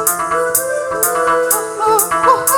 Oh, oh, oh.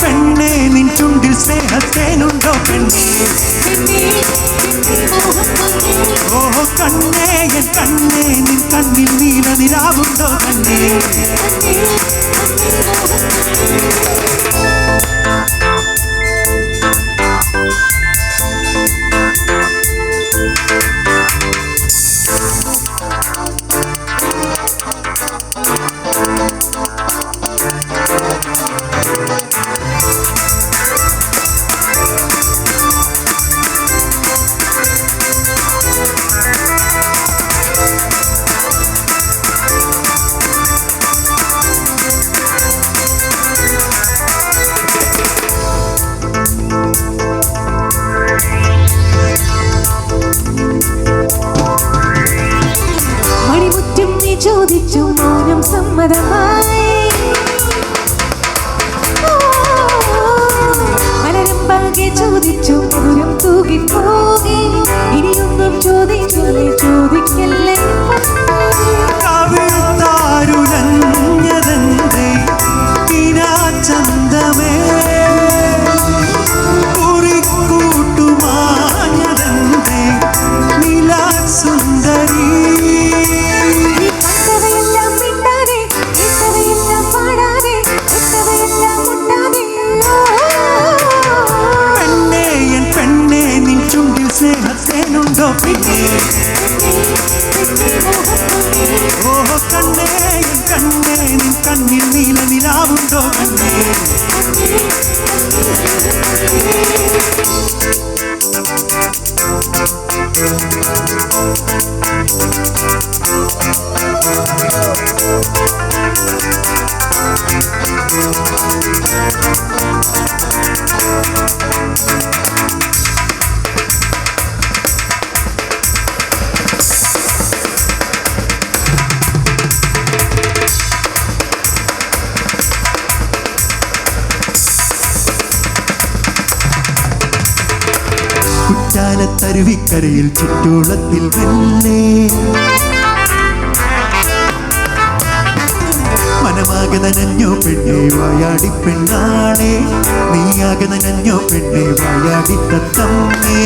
പെണ്ണേ നിൻ ചുണ്ടിൽ സ്നേഹത്തേനുണ്ടോ പെണ്ണേ? ഓ കണ്ണേ എൻ കണ്ണേ നിൻ കണ്ണിൽ നീല നിലാവുണ്ടോ കണ്ണേ? 的花 കണ്ണിൽ നീല നിലാവുണ്ടോ കണ്ണേ കുറ്റാലത്തരുവിക്കരയിൽ ചുറ്റോളത്തിൽ തന്നെ. മനമാകെ നനഞ്ഞോ പെണ്ണെ വായാടി പെണ്ണാളെ നീയാകെ നനഞ്ഞോ പെണ്ണെ വായാടി തത്തമ്മേ.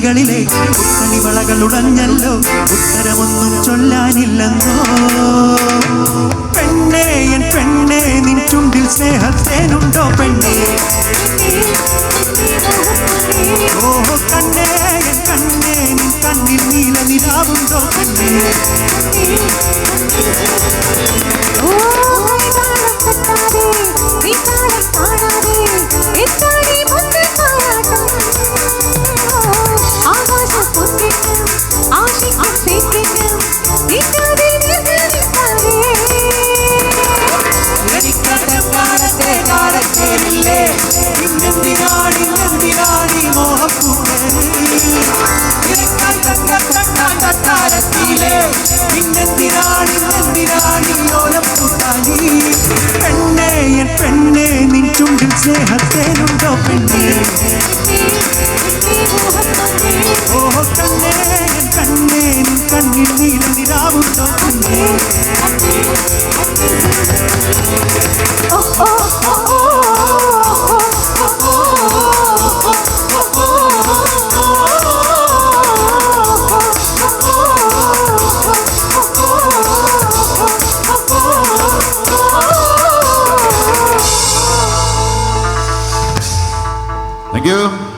കൈകളിലെ പുത്തണി വളകൾ ഉടഞ്ഞല്ലോ ഉത്തരമൊന്നും ചൊല്ലാനില്ലെന്നോ? പെണ്ണേ എൻ പെണ്ണേ നിൻ ചുണ്ടിൽ സ്നേഹത്തേനുണ്ടോ പെണ്ണേ? ഇന്നെന്തിനാടി ഇന്നെന്തിനാടി മോഹപ്പൂവേലി നിനക്കായി തങ്കത്തട്ടാൻ തട്ടാരത്തിയിലെ ഇന്നെന്തിനാടി ഇന്നെന്തിനാടി ഓലപ്പൂത്താലി പെണ്ണേ എൻ പെണ്ണേ നിൻ ചുണ്ടിൽ സ്നേഹത്തേനുണ്ടോ പെണ്ണേ ഓ കണ്ണേ എൻ കണ്ണേ നിൻ കണ്ണിൽ നീല നിലാവുണ്ടോ കണ്ണേ